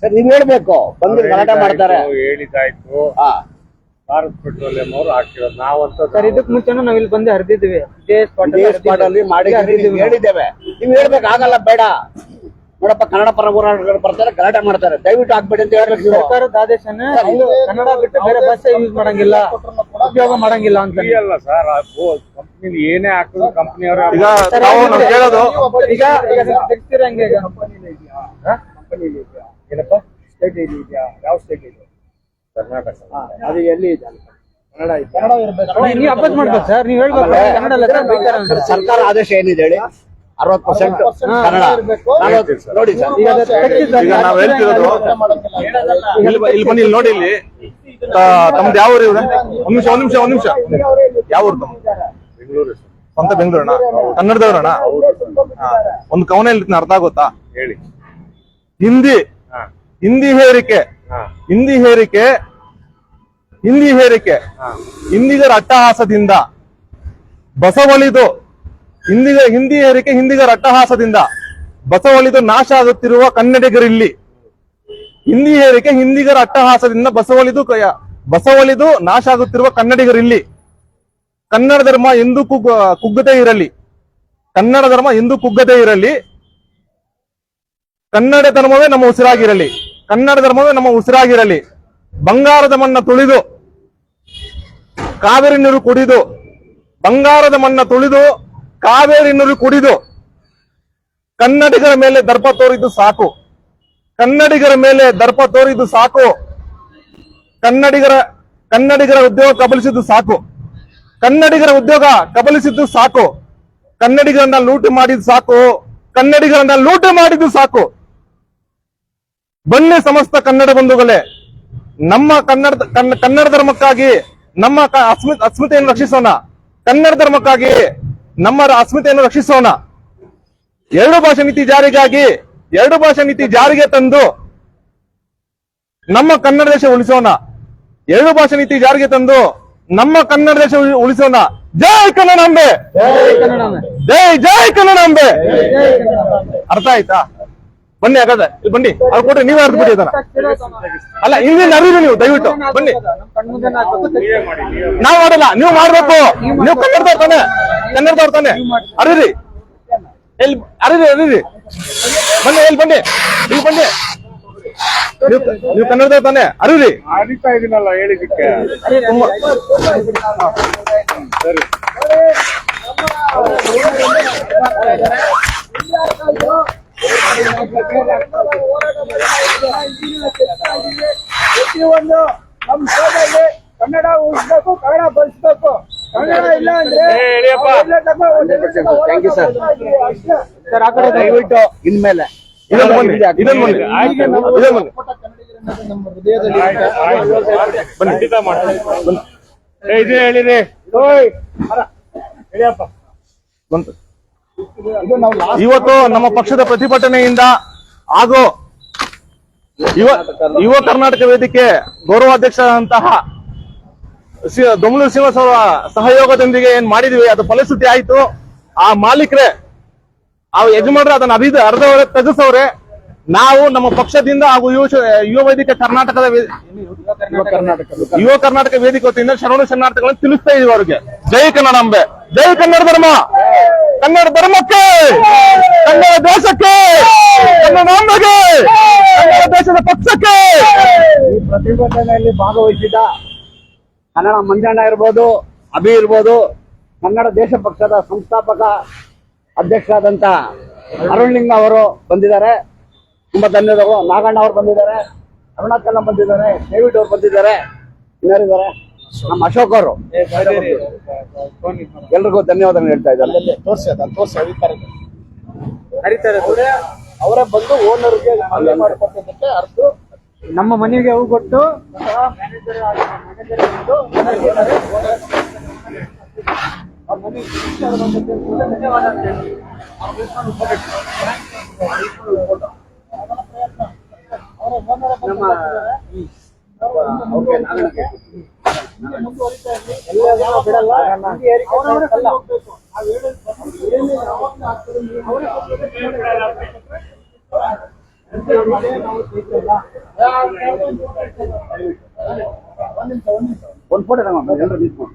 Sir ನೀವ್ ಹೇಳ್ಬೇಕು. ಬಂದು ಮಾರಾಟ ಗಲಾಟೆ ಮಾಡ್ತಾರೆ. ಹೇಳಿದಾಯ್ತು, ಹಾ. ಭಾರತ್ ಪೆಟ್ರೋಲಿಯಂ ಅವರು ಹಾಕಿರೋದು ನಾವಂತ ಸರ್ ಇದಕ್ ಮುಂಚೆನೂ ನಾವ್ ಇಲ್ಲಿ ಬಂದು ಹರಿದಿದ್ವಿ. ಇದೇ ಸ್ಪಾಟ್ ಇದೇ ಸ್ಪಾಟ್ ಅಲ್ಲಿ ಮಾಡಿ ಹೇಳಿದ್ದೇವೆ. ನೀವ್ ಹೇಳ್ಬೇಕು ಆಗಲ್ಲ ಬೇಡ. ನೋಡಪ್ಪ ಕನ್ನಡ ಪರ ಹೋರಾಟಗಾರರು ಬರ್ತಾರೆ ಗಲಾಟೆ ಮಾಡ್ತಾರೆ. ದಯವಿಟ್ಟು ಆಗ್ಬೇಡಿ ಅಂತ ಹೇಳ್ಬೇಕು ನೀವು. ಸರ್ಕಾರದ ಆದೇಶನ ಕನ್ನಡ ಬಿಟ್ಟು ಬೇರೆ ಭಾಷೆ ಯೂಸ್ ಮಾಡಂಗಿಲ್ಲ. ಉಪಯೋಗ ಮಾಡಂಗಿಲ್ಲ ಅಂತ. ಫ್ರೀ ಅಲ್ಲ ಸರ್ ಕಂಪ್ನಿ ಏನೇ ಹಾಕಿದ್ರು ಕಂಪ್ನಿಯವರು ಈಗ ನಾವು ನಾವು ಕೇಳೋದು ಈಗ ಈಗ ತೆಗ್ಸ್ತೀರ ಹಂಗೆ ಈಗ? ಏನಪ್ಪ? ಸ್ಟೇಟ್ ಇಲ್ಲಿ ಇದೆಯಾ? ಯಾವ ಸ್ಟೇಟ್ ಇದೆ ಕರ್ನಾಟಕ. ಅದು ಎಲ್ಲಿ ಇದೆ ಕನ್ನಡ ಇದೆ. ನೀವ್- ನೀವ್ ಅಪೋಸ್ ಮಾಡ್ಬೇಕು ಸರ್. ನೀವ್ ಹೇಳ್ಬೇಕು. ಕನ್ನಡ ಲೆಕ್ಕ ಬೈತಾರೆ ಅಂತ. ಸರ್ಕಾರ ಆದೇಶ ಏನಿದೆ ಹೇಳಿ? ಅರವತ್ ಪರ್ಸೆಂಟ್ ಕನ್ನಡ. ನಲವತ್ತು- ನೋಡಿ ಸರ್. ಈಗ ಅದು ತೆಗ್ಸಿದ್ದು ಈಗ ನಾವ್ ಹೇಳ್ತಿರೋದು ಇಲ್ಲಿ ಬ- ಇಲ್ಲಿ ಬನ್ನಿ ಇಲ್ಲಿ ನೋಡಿ ಇಲ್ಲಿ. ತ- ತಮ್ದು ಯಾವ ಊರು ಇವ್ರೆ? ಒಂದ್ ನಿಮಿಷ ಒಂದ್ ನಿಮಿಷ ಒಂದ್ ನಿಮಿಷ. ಯಾವ ಊರು ತಮ್ಮ ಬೆಂಗಳೂರು ಸರ್. ಸ್ವಂತ ಬೆಂಗಳೂರಣ್ಣ? ಕನ್ನಡದವ್ರಣ್ಣ. ಒಂದು ಕವನ ಇಲ್ಲಿ ಅರ್ಥ ಆಗುತ್ತಾ? ಹೇಳಿ. ಹಿಂದಿ. ಹಾ. ಹಿಂದಿ ಹೇರಿಕೆ. ಹಾ. ಹಿಂದಿ ಹೇರಿಕೆ. ಹಿಂದಿ ಹೇರಿಕೆ. ಹಿಂದಿಗರ ಅಟ್ಟಹಾಸದಿಂದ. ಬಸವಳಿದು. ಹಿಂದಿಗ ಹಿಂದಿ ಹೇರಿಕೆ ಹಿಂದಿಗರ ಅಟ್ಟಹಾಸದಿಂದ. ಬಸವಳಿದು ನಾಶ ಆಗುತ್ತಿರುವ ಕನ್ನಡಿಗರಿಲ್ಲಿ. ಹಿಂದಿ ಹೇರಿಕೆ ಹಿಂದಿಗರ ಅಟ್ಟಹಾಸದಿಂದ ಬಸವಳಿದು ಬಸವಳಿದು ನಾಶ ಆಗುತ್ತಿರುವ ಕನ್ನಡಿಗರಿಲ್ಲಿ. ಕನ್ನಡ ಧರ್ಮ ಎಂದೂ ಕುಗ್ಗ ಕುಗ್ಗದೇ ಇರಲಿ. ಕನ್ನಡ ಧರ್ಮ ಎಂದೂ ಕುಗ್ಗದೇ ಇರಲಿ. ಕನ್ನಡ ಧರ್ಮವೇ ನಮ್ಮ ಉಸಿರಾಗಿರಲಿ. ಕನ್ನಡ ಧರ್ಮವೇ ನಮ್ಮ ಉಸಿರಾಗಿರಲಿ. ಬಂಗಾರದ ಮಣ್ಣ ತುಳಿದು, ಕಾವೇರಿ ನೀರು ಕುಡಿದು, ಬಂಗಾರದ ಮಣ್ಣ ತುಳಿದು, ಕಾವೇರಿ ನೀರು ಕುಡಿದು, ಕನ್ನಡಿಗರ ಮೇಲೆ ದರ್ಪ ತೋರಿದ್ದು ಸಾಕು. ಕನ್ನಡಿಗರ ಮೇಲೆ ದರ್ಪ ತೋರಿದ್ದು ಸಾಕು. ಕನ್ನಡಿಗರ ಕನ್ನಡಿಗರ ಉದ್ಯೋಗ ಕಬಲಿಸಿದ್ದು ಸಾಕು. ಕನ್ನಡಿಗರ ಉದ್ಯೋಗ ಕಬಲಿಸಿದ್ದು ಸಾಕು. ಕನ್ನಡಿಗರನ್ನ ಲೂಟಿ ಮಾಡಿದ್ದು ಸಾಕು. ಕನ್ನಡಿಗರನ್ನ ಲೂಟಿ ಮಾಡಿದ್ದು ಸಾಕು. ಬನ್ನಿ ಸಮಸ್ತ ಕನ್ನಡ ಬಂಧುಗಳೇ ನಮ್ಮ ಕನ್ನಡ ಕನ್ನ- ಕನ್ನಡ ಧರ್ಮಕ್ಕಾಗಿ ನಮ್ಮ ಅಸ್ಮಿತೆಯನ್ನು ರಕ್ಷಿಸೋಣ. ಕನ್ನಡ ಧರ್ಮಕ್ಕಾಗಿ ನಮ್ಮ ಅಸ್ಮಿತೆಯನ್ನು ರಕ್ಷಿಸೋಣ. ಎರಡು ಭಾಷೆ ನೀತಿ ಜಾರಿಗಾಗಿ ಎರಡು ಭಾಷೆ ನೀತಿ ಜಾರಿಗೆ ತಂದು ನಮ್ಮ ಕನ್ನಡ ದೇಶ ಉಳಿಸೋಣ. ಎರಡು ಭಾಷೆ ನೀತಿ ಜಾರಿಗೆ ತಂದು ನಮ್ಮ ಕನ್ನಡ ದೇಶ ಉಳಿಸೋಣ. ಜೈ ಕನ್ನಡಾಂಬೆ. ಜೈ ಜೈ ಕನ್ನಡಾಂಬೆ ಅರ್ಥ ಆಯ್ತಾ? ಬನ್ನಿ ಹಾಗಾದ್ರೆ ಇಲ್ಲಿ ಬನ್ನಿ. ಅವ್ರು ಕೊಟ್ರೆ ನೀವೇ ಅರ್ದು ಬಿಡಿ ಅದನ್ನ ಅಲ್ಲ ಹಿಂದಿನ ಅರಿವಿ ನೀವು ದಯವಿಟ್ಟು. ಬನ್ನಿ. ನೀವೇ ಮಾಡಿ ನೀವೇ ಮಾಡಿ. ನಾವ್ ಮಾಡಲ್ಲ ನೀವು ಮಾಡ್ಬೇಕು. ನೀವು ಕನ್ನಡದವ್ರು ತಾನೆ. ಕನ್ನಡದವ್ರು ತಾನೆ. ಅರಿರಿ. ಎಲ್ಲಿ ಅರಿರಿ ಅರಿರಿ. ಬನ್ನಿ ಎಲ್ಲಿ ಬನ್ನಿ? ನೀವು ಬನ್ನಿ. ನೀವು ನೀವು ಕನ್ನಡದವ್ರು ತಾನೆ. ಅರಿರಿ. ಅರಿತಾ ಇದೀನಲ್ಲ ಹೇಳಿದಕ್ಕೆ ತುಂಬಾ ಸರಿ ಪ್ರತಿಯೊಂದು ನಮ್ಮ ಸೋದರಿಗೆ ಕನ್ನಡ ಉಳಿಸ್ಬೇಕು ಕನ್ನಡ ಬಳಸ್ಬೇಕು. ಕನ್ನಡ ಇಲ್ಲ ಅಂದ್ರೆ ದಯವಿಟ್ಟು ಇನ್ಮೇಲೆ. ಇದೇ ಹೇಳಿರಿ. ಓಯ್ ಮರ. ಬಂತು. ಇವತ್ತು ನಮ್ಮ ಪಕ್ಷದ ಪ್ರತಿಭಟನೆಯಿಂದ ಹಾಗೂ ಯುವ ಯುವ ಕರ್ನಾಟಕ ವೇದಿಕೆ ಗೌರವಾಧ್ಯಕ್ಷರಾದಂತಹ ಅಧ್ಯಕ್ಷರಾದಂತಹ ದೊಮ್ಲೂರು ಶ್ರೀನಿವಾಸ ಅವರ ಸಹಯೋಗದೊಂದಿಗೆ ಏನ್ ಮಾಡಿದ್ವಿ ಅದು ಫಲಶ್ರುತಿ ಆಯ್ತು. ಆ ಮಾಲೀಕರೇ ಆ ಯಜಮಾನ್ರೆ ಅದನ್ನ ಅಭಿ ಅರ್ಧವರೆ ತೆಗೆಸವ್ರೆ ನಾವು ನಮ್ಮ ಪಕ್ಷದಿಂದ ಹಾಗೂ ಯುವ ಯುವ ವೇದಿಕೆ ಕರ್ನಾಟಕದ ಯುವ ಕರ್ನಾಟಕ. ವೇದಿಕೆ ವತಿಯಿಂದ ಶರಣ ಶರಣಾರ್ಥಿಗಳನ್ನು ತಿಳಿಸ್ತಾ ಇದೀವಿ ಅವ್ರಿಗೆ. ಜೈ ಕನ್ನಡಾಂಬೆ ಜೈ ಕನ್ನಡ ಧರ್ಮ. ಕನ್ನಡ ಧರ್ಮಕ್ಕೆ ಕನ್ನಡ ದೇಶಕ್ಕೆ ಕನ್ನಡಾಂಬೆಗೆ ಕನ್ನಡ ಪಕ್ಷಕ್ಕೆ! ಈ ಪ್ರತಿಭಟನೆಯಲ್ಲಿ ಭಾಗವಹಿಸಿದ ಕನ್ನಡ ಮಂಜಣ್ಣ ಇರ್ಬೋದು ಅಭಿ ಇರ್ಬೋದು ಕನ್ನಡ ದೇಶ ಪಕ್ಷದ ಸಂಸ್ಥಾಪಕ ಅಧ್ಯಕ್ಷರಾದಂತ ಅರುಣ್ಲಿಂಗ ಅವರು ಬಂದಿದ್ದಾರೆ. ತುಂಬಾ ಧನ್ಯವಾದಗಳು. ನಾಗಣ್ಣ ಅವರು ಬಂದಿದ್ದಾರೆ. ಅರುಣಾಚಲ ಬಂದಿದ್ದಾರೆ. ಡೇವಿಡ್ ಅವರು ಬಂದಿದ್ದಾರೆ. ಇನ್ನಾರಿದ್ದಾರೆ. ನಮ್ಮ ಅಶೋಕ್ ಅವರು. ಎಲ್ರಿಗೂ ಧನ್ಯವಾದಗಳು ಹೇಳ್ತಾ ಇದ್ದಾರೆ ಅವರೇ ಬಂದು ಓನರ್ಗೆ ಮನವಿ ಮಾಡಿಕೊಟ್ಟಿದ್ದಕ್ಕೆ ಅರ್ಥ. ನಮ್ಮ ಮನೆಗೆ ಅವು ಕೊಟ್ಟು ಮ್ಯಾನೇಜರ್ ಮ್ಯಾನೇಜರ್ ಬಂದು ಅವ್ರ ಮನೆ ಧನ್ಯವಾದ ಎಲ್ಲರೂ ನಿಂತ್ಕೊಂಡು